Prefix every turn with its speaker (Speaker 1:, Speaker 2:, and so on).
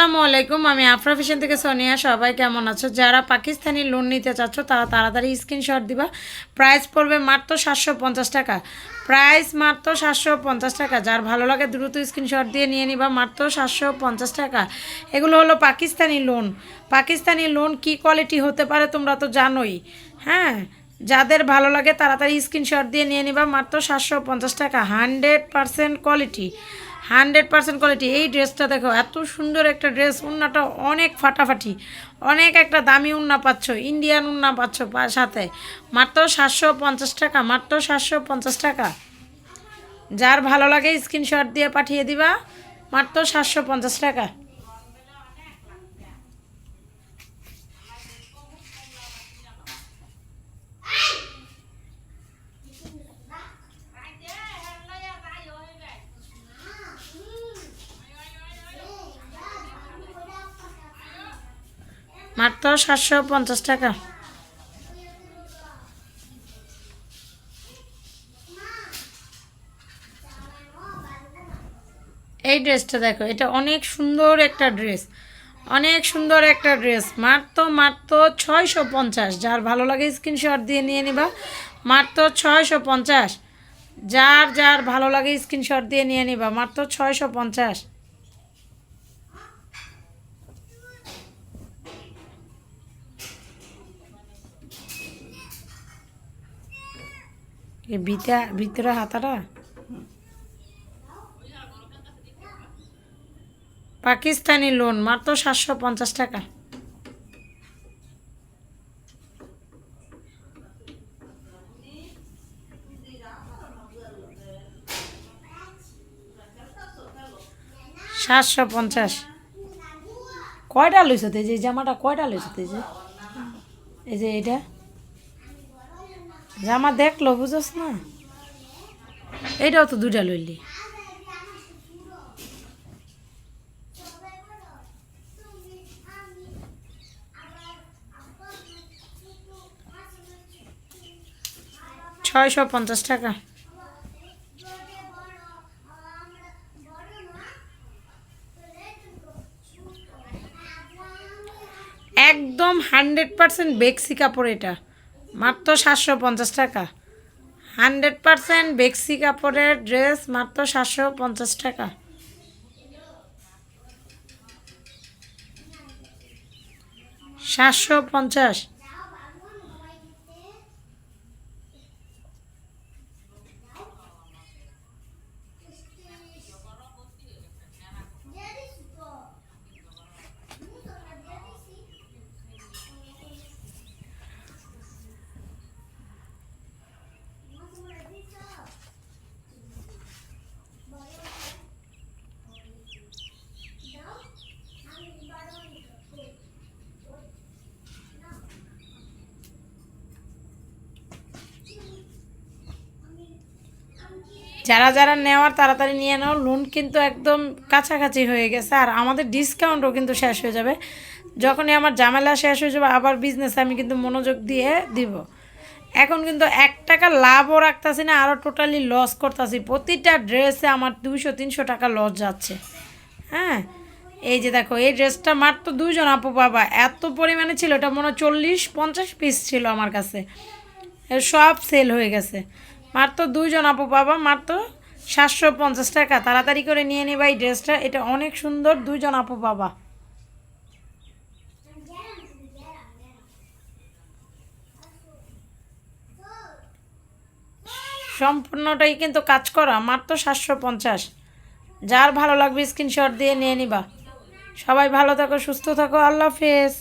Speaker 1: আসসালামু আলাইকুম, আমি আফরা ফিশন থেকে সোনিয়া। সবাই কেমন আছো? যারা পাকিস্তানি লোন নিতে চাচ্ছ, তারা তাড়াতাড়ি স্ক্রিনশট দিবা। প্রাইস পড়বে মাত্র সাতশো পঞ্চাশ টাকা। প্রাইস মাত্র সাতশো পঞ্চাশ টাকা। যার ভালো লাগে দ্রুত স্ক্রিনশট দিয়ে নিয়ে নিবা, মাত্র সাতশো পঞ্চাশ টাকা। এগুলো হলো পাকিস্তানি লোন পাকিস্তানি লোন কি কোয়ালিটি হতে পারে তোমরা তো জানোই। হ্যাঁ যাদের ভালো লাগে তাড়াতাড়ি স্ক্রিনশট দিয়ে নিয়ে নিবা, মাত্র সাতশো পঞ্চাশ টাকা। Hundred percent quality hundred percent quality. এই ড্রেসটা দেখো, এত সুন্দর একটা ড্রেস, উন্নাটা অনেক ফাটাফাটি, অনেক একটা দামি উন্না পাচ্ছ, ইন্ডিয়ান উন্না পাচ্ছ সাথে। মাত্র সাতশো পঞ্চাশ টাকা, মাত্র সাতশো পঞ্চাশ টাকা। যার ভালো লাগে স্ক্রিনশট দিয়ে পাঠিয়ে দিবা, মাত্র সাতশো পঞ্চাশ টাকা। মাত্র সাতশো পঞ্চাশ টাকা। এই ড্রেসটা দেখো, এটা অনেক সুন্দর একটা ড্রেস। অনেক সুন্দর একটা ড্রেস। মাত্র মাত্র ছয়শো পঞ্চাশ। যার ভালো লাগে স্ক্রিনশট দিয়ে নিয়ে নিবা। মাত্র ছয়শো পঞ্চাশ। যার যার ভালো লাগে স্ক্রিনশট দিয়ে নিয়ে নিবা। মাত্র ছয়শো পঞ্চাশ। বিটা ভিতরে হাতাটা? পাকিস্তানি লোন, মাত্র সাতশো পঞ্চাশ টাকা। সাতশো পঞ্চাশ। কয়টা লইছ এই যে জামাটা কয়টা লইছ এই যে এই যে এটা? জামা দেখল বুঝছ না। এইটাও তো দুটা লইলি। ছয়শো পঞ্চাশ টাকা। একদম হান্ড্রেড পারসেন্ট বেক্সি কাপড় এটা। মাত্র সাতশো পঞ্চাশ টাকা। হান্ড্রেড পারসেন্ট বেক্সি কাপড়ের ড্রেস মাত্র সাতশো পঞ্চাশ টাকা। সাতশো পঞ্চাশ। যারা যারা নেওয়ার তাড়াতাড়ি নিয়ে নাও লোন কিন্তু একদম কাছাকাছি হয়ে গেছে। আর আমাদের ডিসকাউন্টও কিন্তু শেষ হয়ে যাবে। যখনই আমার ঝামেলা শেষ হয়ে যাবে, আবার বিজনেস আমি কিন্তু মনোযোগ দিয়ে দিব। এখন কিন্তু এক টাকা লাভও রাখতেছি না আরও টোটালি লস করতেছি। প্রতিটা ড্রেসে আমার দুইশো, তিনশো টাকা লস যাচ্ছে। হ্যাঁ? এই যে দেখো, এই ড্রেসটা মাত্র দুইজন আপু বাবা। এত পরিমাণে ছিল, এটা মনে চল্লিশ, পঞ্চাশ পিস ছিল আমার কাছে। সব সেল হয়ে গেছে। মাত্র দুইজন আপু বাবা মাত্র সাতশো পঞ্চাশ টাকা। তাড়াতাড়ি করে নিয়ে নিবা এই ড্রেসটা, এটা অনেক সুন্দর, দুইজন আপু বাবা। সম্পূর্ণটাই কিন্তু কাজ করা মাত্র সাতশো পঞ্চাশ। যার ভালো লাগবে স্ক্রিনশট দিয়ে নিয়ে নিবা। সবাই ভালো থাকো, সুস্থ থাকো, আল্লাহ হাফেজ।